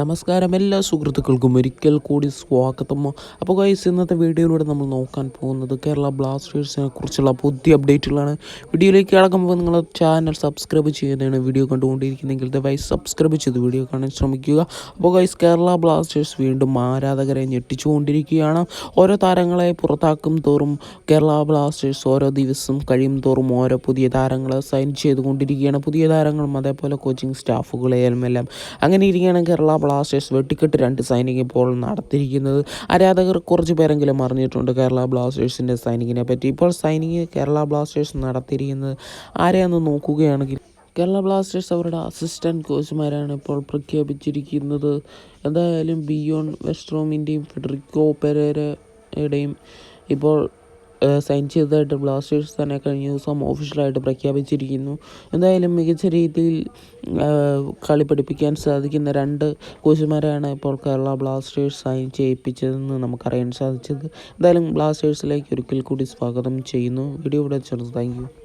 നമസ്കാരം. എല്ലാ സുഹൃത്തുക്കൾക്കും ഒരിക്കൽ കൂടി സ്വാഗതം. അപ്പോൾ ഗൈസ് ഇന്നത്തെ വീഡിയോയിലൂടെ നമ്മൾ നോക്കാൻ പോകുന്നത് കേരള ബ്ലാസ്റ്റേഴ്സിനെ കുറിച്ചുള്ള പുതിയ അപ്ഡേറ്റുകളാണ് വീഡിയോയിലേക്ക് കിടക്കുമ്പോൾ നിങ്ങൾ ചാനൽ സബ്സ്ക്രൈബ് ചെയ്യുന്നതാണ് വീഡിയോ കണ്ടുകൊണ്ടിരിക്കുന്നെങ്കിൽ ദയവായി സബ്സ്ക്രൈബ് ചെയ്ത് വീഡിയോ കാണാൻ ശ്രമിക്കുക. അപ്പോൾ ഗൈസ് കേരള ബ്ലാസ്റ്റേഴ്സ് വീണ്ടും ആരാധകരെ ഞെട്ടിച്ചുകൊണ്ടിരിക്കുകയാണ്. ഓരോ താരങ്ങളെ പുറത്താക്കും തോറും കേരള ബ്ലാസ്റ്റേഴ്സ് ഓരോ ദിവസം കഴിയും തോറും ഓരോ പുതിയ താരങ്ങളെ സൈൻ ചെയ്തുകൊണ്ടിരിക്കുകയാണ്. പുതിയ താരങ്ങളും അതേപോലെ കോച്ചിങ് സ്റ്റാഫുകളെയും എല്ലാം അങ്ങനെ ഇരിക്കുകയാണ് കേരള ബ്ലാസ്റ്റേഴ്സ് വെട്ടിക്കെട്ട് രണ്ട് സൈനിങ് ഇപ്പോൾ നടത്തിയിരിക്കുന്നത്. ആരാധകർ കുറച്ച് പേരെങ്കിലും അറിഞ്ഞിട്ടുണ്ട് കേരള ബ്ലാസ്റ്റേഴ്സിന്റെ സൈനിങ്ങിനെ പറ്റി. ഇപ്പോൾ സൈനിങ് കേരള ബ്ലാസ്റ്റേഴ്സ് നടത്തിയിരിക്കുന്നത് ആരെയെന്ന് നോക്കുകയാണെങ്കിൽ കേരള ബ്ലാസ്റ്റേഴ്സ് അവരുടെ അസിസ്റ്റന്റ് കോച്ചുമാരാണ് ഇപ്പോൾ പ്രഖ്യാപിച്ചിരിക്കുന്നത്. എന്തായാലും ബിയോൺ വെസ്ട്രോമിന്റെയും ഫെഡറിക്കോ പെരേരയുടെയും ഇപ്പോൾ സൈൻ ചെയ്തതായിട്ട് ബ്ലാസ്റ്റേഴ്സ് തന്നെ കഴിഞ്ഞ ദിവസം ഓഫീഷ്യലായിട്ട് പ്രഖ്യാപിച്ചിരിക്കുന്നു. എന്തായാലും മികച്ച രീതിയിൽ കളി പഠിപ്പിക്കാൻ സാധിക്കുന്ന രണ്ട് കോച്ചുമാരാണ് ഇപ്പോൾ കേരള ബ്ലാസ്റ്റേഴ്സ് സൈൻ ചെയ്യിപ്പിച്ചതെന്ന് നമുക്കറിയാൻ സാധിച്ചത്. എന്തായാലും ബ്ലാസ്റ്റേഴ്സിലേക്ക് ഒരിക്കൽ കൂടി സ്വാഗതം ചെയ്യുന്നു. വീഡിയോ ഇവിടെ ചേർന്ന് താങ്ക്